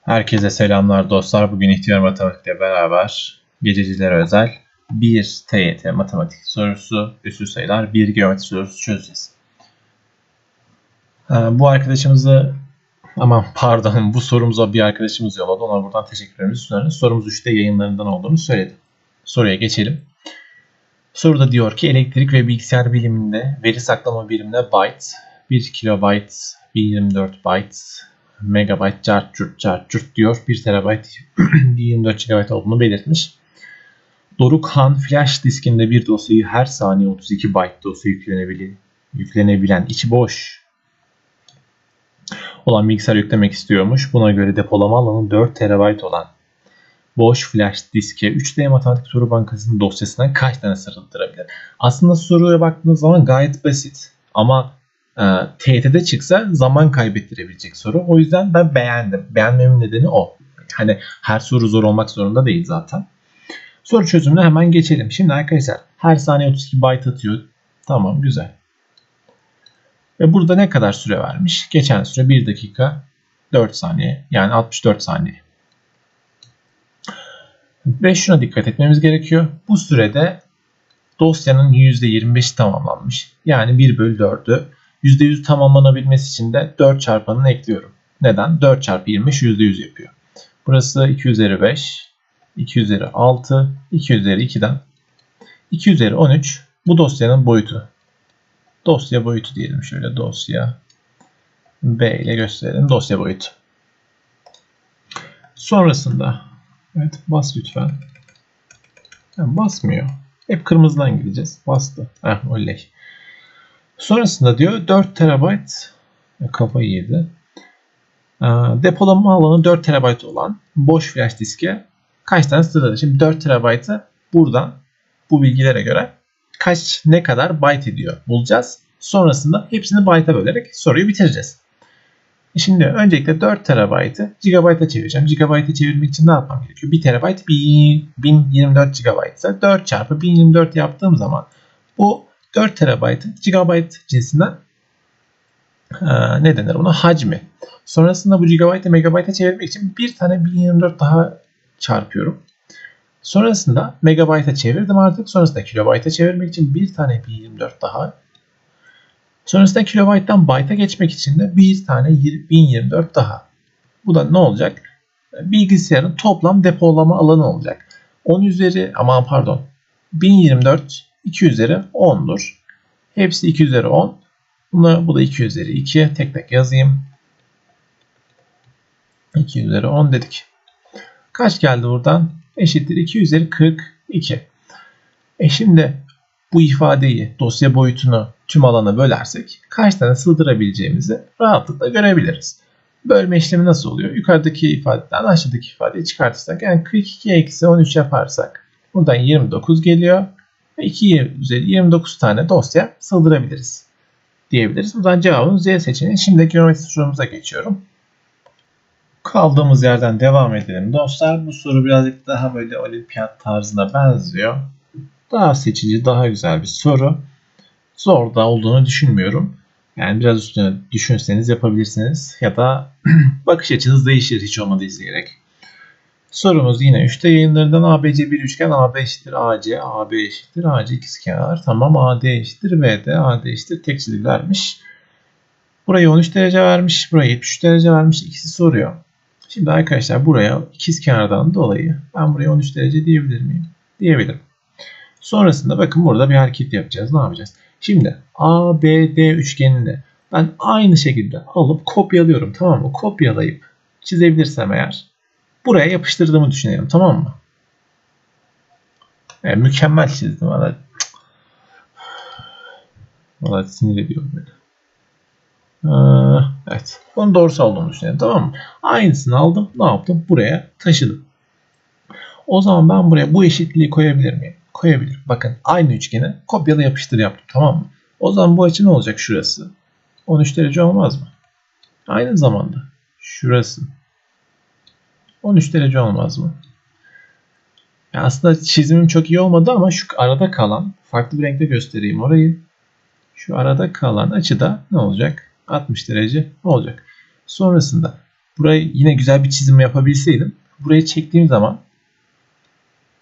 Herkese selamlar dostlar. Bugün ihtiyar matematikle beraber gececilere özel bir TYT matematik sorusu, üstü sayılar, bir geometri sorusu çözeceğiz. Ee, Bu arkadaşımızı aman pardon bu sorumuza bir arkadaşımız yolladı. Ona buradan teşekkürlerimizi sunarız. Sorumuz 3'te yayınlarından olduğunu söyledi. Soruya geçelim. Soruda diyor ki elektrik ve bilgisayar biliminde veri saklama birimine byte, 1 kilobyte, 1024 byte, megabyte, cart curt cart curt diyor. 1 terabyte, 24 GB olduğunu belirtmiş. Doruk Han flash diskinde bir dosyayı her saniye 32 byte dosya yüklenebilen, yüklenebilen içi boş olan bilgisayar yüklemek istiyormuş. Buna göre depolama alanı 4 TB olan boş flash diske 3D matematik soru bankasının dosyasına kaç tane sığdırabilir? Aslında soruya baktığınız zaman gayet basit ama e, TYT'de çıksa zaman kaybettirebilecek soru. O yüzden ben beğendim. Beğenmemin nedeni o. Hani her soru zor olmak zorunda değil zaten. Soru çözümüne hemen geçelim. Şimdi arkadaşlar her saniye 32 byte atıyor. Tamam güzel. Ve burada ne kadar süre vermiş? Geçen süre 1 dakika 4 saniye. Yani 64 saniye. Ve şuna dikkat etmemiz gerekiyor. Bu sürede dosyanın %25'i tamamlanmış. Yani 1 bölü 4'ü. %100 tamamlanabilmesi için de 4 çarpanını ekliyorum. Neden? 4 çarpı 25 %100 yapıyor. Burası 2 üzeri 5, 2 üzeri 6, 2 üzeri 2'den 2 üzeri 13 bu dosyanın boyutu. Dosya boyutu diyelim şöyle dosya B ile gösterelim dosya boyutu. Sonrasında evet bas lütfen. Yani basmıyor. Hep kırmızıdan gideceğiz. Bastı. Heh oley. Sonrasında diyor 4 TB kafayı yedi. Depolama alanı 4 TB olan boş flash diske kaç tane sığdırdı? Şimdi 4 TB'ı buradan bu bilgilere göre kaç ne kadar byte ediyor bulacağız. Sonrasında hepsini byte'a bölerek soruyu bitireceğiz. Şimdi öncelikle 4 TB'ı GB'a çevireceğim. GB'a çevirmek için ne yapmam gerekiyor? 1 TB 1024 GB ise 4 çarpı 1024 yaptığım zaman bu 4 TB GB cinsinden e, ne denir buna? Hacmi. Sonrasında bu GB'ı megabayta çevirmek için bir tane 1024 daha çarpıyorum. Sonrasında megabayta çevirdim artık. Sonrasında kilobayta çevirmek için bir tane 1024 daha. Sonrasında kilobayttan byte'a geçmek için de bir tane 1024 daha. Bu da ne olacak? Bilgisayarın toplam depolama alanı olacak. 10 üzeri aman pardon 1024 2 üzeri 10'dur. Hepsi 2 üzeri 10. Bunu, bu da 2 üzeri 2. Tek tek yazayım. 2 üzeri 10 dedik. Kaç geldi buradan? Eşittir 2 üzeri 42. E şimdi bu ifadeyi, dosya boyutunu tüm alana bölersek kaç tane sığdırabileceğimizi rahatlıkla görebiliriz. Bölme işlemi nasıl oluyor? Yukarıdaki ifadeden aşağıdaki ifadeyi çıkartırsak yani 42 eksi 13 yaparsak buradan 29 geliyor. Ve 2 üzeri 29 tane dosya sığdırabiliriz diyebiliriz. Buradan cevabımız Z seçeneği. Şimdi geometri sorumuza geçiyorum. Kaldığımız yerden devam edelim dostlar. Bu soru birazcık daha böyle olimpiyat tarzına benziyor. Daha seçici, daha güzel bir soru. Zor da olduğunu düşünmüyorum. Yani biraz üstüne düşünseniz yapabilirsiniz. Ya da bakış açınız değişir hiç olmadı izleyerek. Sorumuz yine 3'te yayınlarından ABC bir üçgen AB eşittir AC, AB eşittir AC ikizkenar. Tamam AD eşittir BD, AD eşittir tek çizgi vermiş. Burayı 13 derece vermiş, burayı 73 derece vermiş. İkisi soruyor. Şimdi arkadaşlar buraya ikizkenardan dolayı ben buraya 13 derece diyebilir miyim? Diyebilirim. Sonrasında bakın burada bir hareket yapacağız. Ne yapacağız? Şimdi ABD üçgeninde ben aynı şekilde alıp kopyalıyorum. Tamam mı? Kopyalayıp çizebilirsem eğer buraya yapıştırdığımı düşünelim. Tamam mı? Yani mükemmel çizdim. Valla, Valla sinir ediyor beni. Ee, evet. Bunun doğrusu olduğunu düşünelim. Tamam mı? Aynısını aldım. Ne yaptım? Buraya taşıdım. O zaman ben buraya bu eşitliği koyabilir miyim? Koyabilirim. Bakın aynı üçgeni kopyala yapıştır yaptım. Tamam mı? O zaman bu açı ne olacak şurası? 13 derece olmaz mı? Aynı zamanda şurası 13 derece olmaz mı? Ya aslında çizimim çok iyi olmadı ama şu arada kalan farklı bir renkte göstereyim orayı. Şu arada kalan açıda ne olacak? 60 derece olacak. Sonrasında burayı yine güzel bir çizim yapabilseydim buraya çektiğim zaman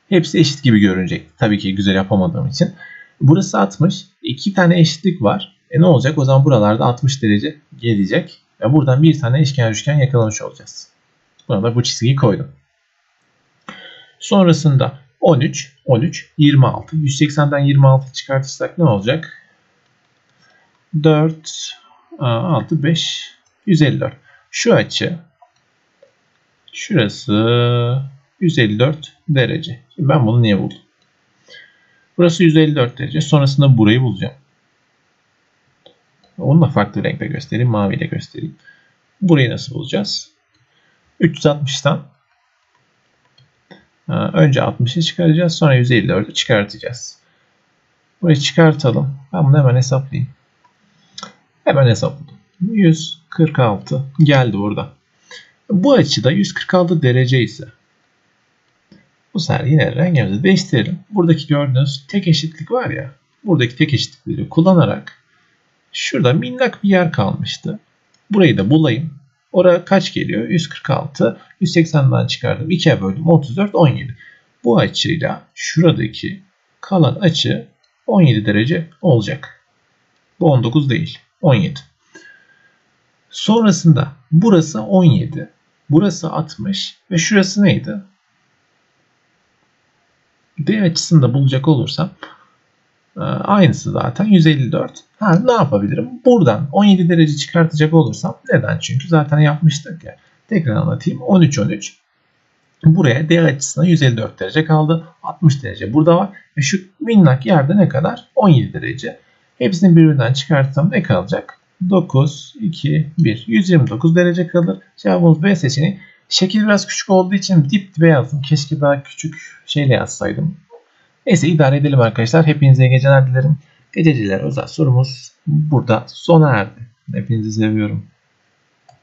hepsi eşit gibi görünecek. Tabii ki güzel yapamadığım için. Burası 60. iki tane eşitlik var. E ne olacak? O zaman buralarda 60 derece gelecek. Ve buradan bir tane eşkenar üçgen yakalamış olacağız. Buna da bu çizgiyi koydum. Sonrasında 13, 13, 26. 180'den 26 çıkartırsak ne olacak? 4, 6, 5, 154. Şu açı şurası 154 derece. Şimdi ben bunu niye buldum? Burası 154 derece. Sonrasında burayı bulacağım. Onu da farklı renkle göstereyim. Maviyle göstereyim. Burayı nasıl bulacağız? 360'tan önce 60'ı çıkaracağız. Sonra 154'ü çıkartacağız. Burayı çıkartalım. Ben bunu hemen hesaplayayım. Hemen hesapladım. 146 geldi burada. Bu açıda 146 derece ise bu sefer yine rengimizi değiştirelim. Buradaki gördüğünüz tek eşitlik var ya. Buradaki tek eşitlikleri kullanarak şurada minnak bir yer kalmıştı. Burayı da bulayım. Oraya kaç geliyor? 146. 180'den çıkardım. 2'ye böldüm. 34, 17. Bu açıyla şuradaki kalan açı 17 derece olacak. Bu 19 değil. 17. Sonrasında burası 17. Burası 60 ve şurası neydi? D açısını da bulacak olursam aynısı zaten 154. Ha, ne yapabilirim? Buradan 17 derece çıkartacak olursam neden? Çünkü zaten yapmıştık ya. Tekrar anlatayım. 13 13. Buraya D açısına 154 derece kaldı. 60 derece burada var. Ve şu minnak yerde ne kadar? 17 derece. Hepsini birbirinden çıkartsam ne kalacak? 9, 2, 1. 129 derece kalır. Cevabımız B seçeneği. Şekil biraz küçük olduğu için dip dibe yazdım. Keşke daha küçük şeyle yazsaydım. Neyse idare edelim arkadaşlar. Hepinize iyi geceler dilerim. Gececiler özel sorumuz burada sona erdi. Hepinizi seviyorum.